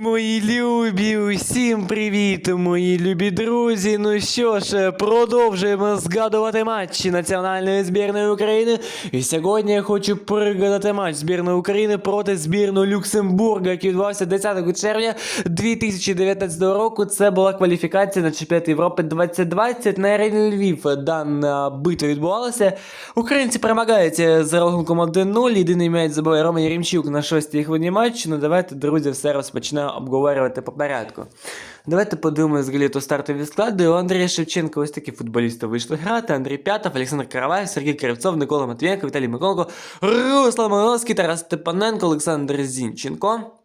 Мої любі, усім привіт, мої любі друзі. Ну що ж, продовжуємо згадувати матчі національної збірної України. І сьогодні я хочу пригадати матч збірної України проти збірної Люксембурга, який відбувався 10 червня 2019 року. Це була кваліфікація на чемпіонат Європи 2020 на арені Львів. Дана битва відбувалася. Українці перемагають за рахунком 1-0. Єдиний м'яч забиває Рома Єремчук на шостій хвилині матчу. Ну давайте, друзі, все розпочнемо обговорювати по порядку. Давайте подивимося взагалі то стартові склади. У Андрія Шевченка ось такі футболісти вийшли грати. Андрій П'ятов, Олександр Караваєв, Сергій Кривцов, Микола Матвієнко, Віталій Миколенко, Руслан Малиновський, Тарас Степаненко, Олександр Зінченко.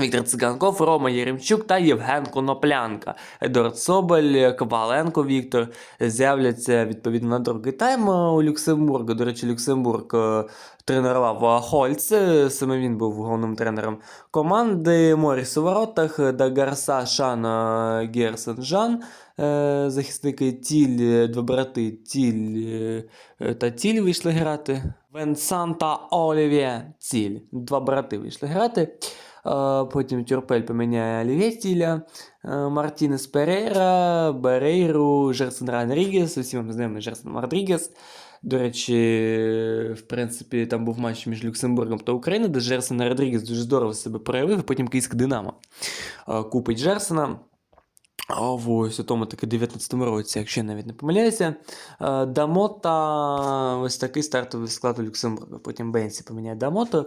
Віктор Циганков, Рома Єремчук та Євген Коноплянка. Едуард Соболь, Коваленко Віктор з'являться відповідно на другий тайм у Люксембурга. До речі, Люксембург е, тренував Хольц, е, саме він був головним тренером команди. Моріс у воротах, Дагарса, Шан, е, Герсен, Жан. е, Захисники Тіль, е, два брати Тіль е, е, та Тіль вийшли грати. Венсан та Олівє Ціль. Два брати вийшли грати. Потім Тюрпель поміняє Олівє Тіля, е, Мартінес Перейра, Берейру, Жерсон Родрігес, усі вам знайомий Жерсон Родрігес. До речі, в принципі, там був матч між Люксембургом та Україною, де Жерсон Родрігес дуже здорово себе проявив, і потім Київське Динамо е, купить Жерсона. А ось у тому таки 19-му році, якщо я навіть не помиляюся. Е, Дамота, ось такий стартовий склад у Люксембурга. Потім Бенсі поміняє Дамото.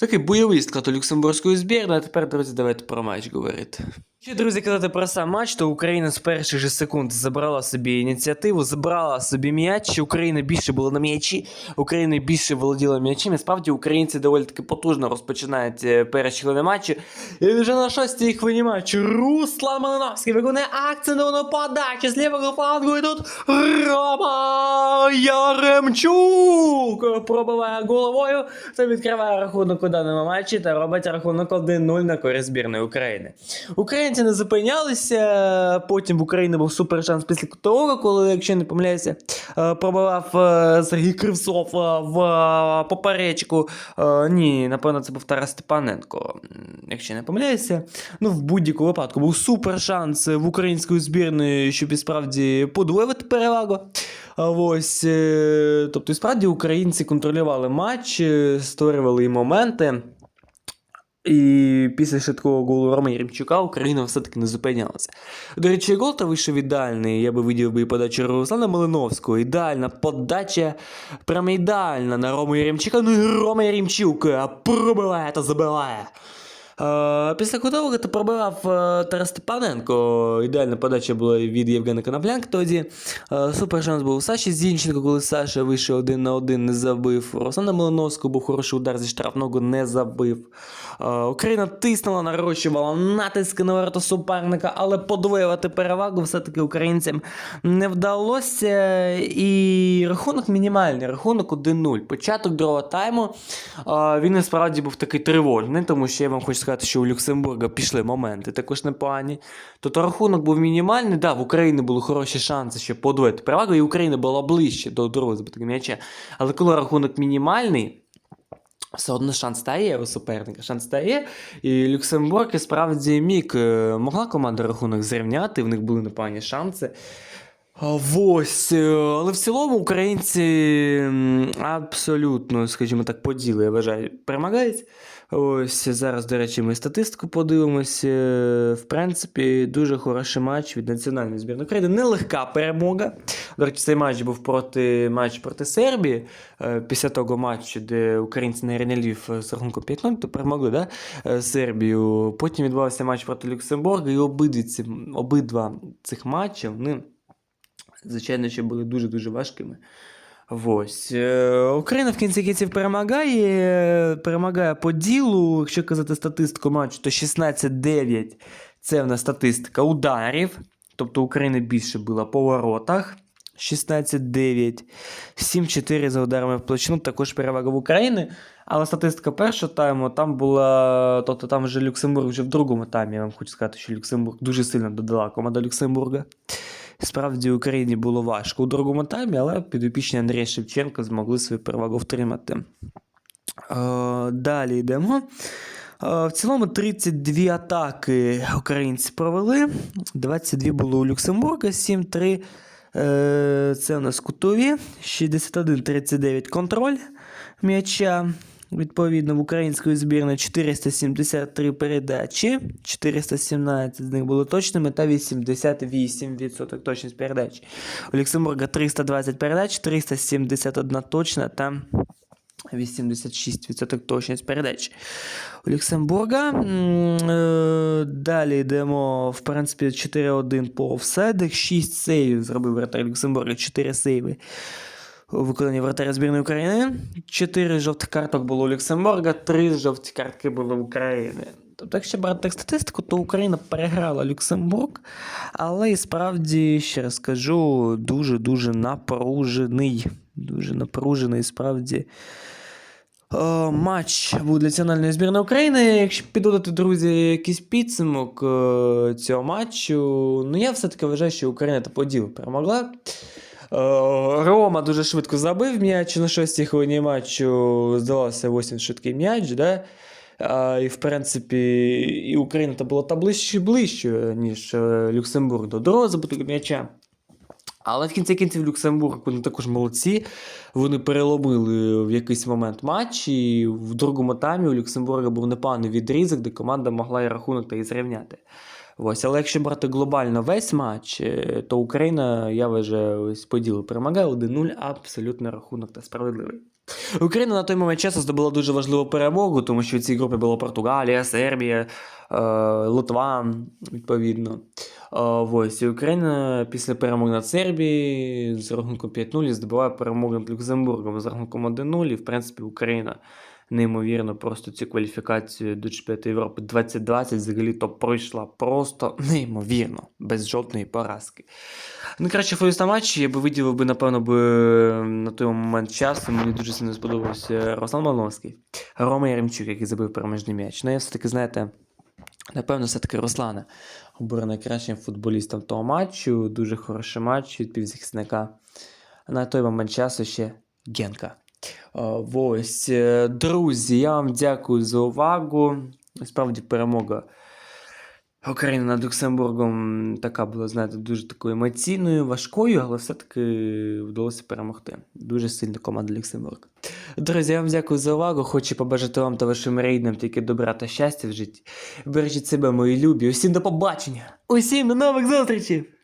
Такий бойовий склад у люксембурзької збірної. А тепер, друзі, давайте про матч говорити. Ще, друзі, казати про сам матч, то Україна з перших же секунд забрала собі ініціативу, забрала собі м'яч. Україна більше була на м'ячі, Україна більше володіла м'ячем. Справді українці доволі таки потужно розпочинають е, перші хвилини матчу. І вже на шостій хвилині матчу Руслан Малиновський виконує акцентовану подачу з лівого флангу. І тут Рома Яремчук пробиває головою та відкриває рахунок у даному матчі та робить рахунок 1-0 на користь збірної України. Українці не зупинялися. Потім в Україні був супер шанс після того, коли, якщо не помиляюся, е, пробивав е, Сергій Кривцов е, в поперечку. Ні, напевно, це був Тарас Степаненко. Якщо не помиляюся. Ну, в будь-якому випадку був супер шанс в української збірної, щоб і справді подвоювати перевагу. Ось, тобто, і справді українці контролювали матч, створювали і моменти. І після швидкого голу Рома Єремчука Україна все-таки не зупинялася. До речі, гол та вийшов ідеальний. Я би видів би подачу Руслана Малиновського. Ідеальна подача, прямо ідеальна на Рому Єремчука. Ну і Рома Єремчук пробиває та забиває. Е, Після кутового то пробивав е, Тарас Степаненко. Ідеальна подача була від Євгена Коноплянка тоді. Е, Супер шанс був у Саші Зінченко, коли Саша вийшов один на один, не забив. Руслана Малиновського був хороший удар зі штрафного, не забив. Україна тиснула, нарощувала натиск на ворота суперника, але подвоювати перевагу все-таки українцям не вдалося. І рахунок мінімальний, рахунок 1-0. Початок другого тайму він насправді був такий тривожний, тому що я вам хочу сказати, що у Люксембурга пішли моменти також непогані. Тобто рахунок був мінімальний. Да, в Україні були хороші шанси, щоб подвоїти перевагу, і Україна була ближче до другого збитку м'яча. Але коли рахунок мінімальний. Все одно шанс стає у суперника, шанс стає. І Люксембург і справді міг е, могла команда рахунок зрівняти, в них були непогані шанси. Ось, е, але в цілому українці абсолютно, скажімо так, по ділу, я вважаю, перемагають. Ось зараз, до речі, ми статистику подивимося. В принципі, дуже хороший матч від національної збірної України. Нелегка перемога. До речі, цей матч був проти матч проти Сербії. Е, Після того матчу, де українці на арені Львів з рахунком 5-0, то перемогли да? е, Сербію. Потім відбувався матч проти Люксембурга, і обидві ці, обидва цих матчів, вони, звичайно, ще були дуже-дуже важкими. Ось. Е, Україна в кінці кінців перемагає, перемагає по ділу. Якщо казати статистику матчу, то 16-9 це в нас статистика ударів. Тобто України більше було по воротах. 16-9, 7-4 за ударами в площину, також перевага в України. Але статистика першого тайму там була. Тобто там вже Люксембург вже в другому таймі. Я вам хочу сказати, що Люксембург дуже сильно додала команда Люксембурга. Справді Україні було важко у другому таймі, але підопічні Андрія Шевченка змогли свою перевагу втримати. Е, далі йдемо. Е, В цілому 32 атаки українці провели. 22 було у Люксембурга, 7-3. е, Це у нас кутові. 61-39 контроль м'яча. Відповідно, в української збірної 473 передачі, 417 з них були точними та 88% точність передач. У Люксембурга 320 передач, 371 точна та 86% точність передач. У Люксембурга. Е, Далі йдемо, в принципі, 4-1 по офсайдах, 6 сейвів зробив вратар Люксембурга, 4 сейви виконанні вратаря збірної України. 4 жовтих карток було у Люксембурга, 3 жовті картки було в України. Тобто, якщо брати статистику, то Україна переграла Люксембург, але і справді, ще раз кажу, дуже-дуже напружений. Дуже напружений, справді. Е, матч був для національної збірної України. Якщо підводити, друзі, якийсь підсумок е, цього матчу, ну я все-таки вважаю, що Україна та поділ перемогла. Рома дуже швидко забив м'яч на шостій хвилині матчу. Здавався 8 швидкий м'яч, да? А, і в принципі, і Україна та була та ближче ближче, ніж е, Люксембург до другого забитого м'яча. Але в кінці кінців Люксембург вони також молодці. Вони переломили в якийсь момент матч, і в другому таймі у Люксембурга був непоганий відрізок, де команда могла і рахунок та і зрівняти. Ось, але якщо брати глобально весь матч, е, то Україна, я вважаю, ось поділ перемагає 1-0, абсолютно рахунок та справедливий. Україна на той момент часу здобула дуже важливу перемогу, тому що в цій групі була Португалія, Сербія, е, Литва, відповідно. Е, ось, і Україна після перемоги над Сербією з рахунком 5-0 здобуває перемогу над Люксембургом з рахунком 1-0. І, в принципі, Україна неймовірно просто цю кваліфікацію до чемпіонату Європи 2020 взагалі то пройшла просто неймовірно, без жодної поразки. Ну, краще фоюста матч, я би виділив би, напевно, би на той момент часу. Мені дуже сильно сподобався Руслан Малиновський, Рома Яремчук, який забив переможний м'яч. Ну, я все-таки, знаєте, напевно, все-таки Руслана оберу найкращим футболістом того матчу. Дуже хороший матч від півзахисника. На той момент часу ще Генка. А, Ось, е, друзі, я вам дякую за увагу. Справді перемога України над Люксембургом така була, знаєте, дуже такою емоційною, важкою, але все-таки вдалося перемогти. Дуже сильна команда Люксембург. Друзі, я вам дякую за увагу. Хочу побажати вам та вашим рідним тільки добра та щастя в житті. Бережіть себе, мої любі. Усім до побачення! Усім до нових зустрічей!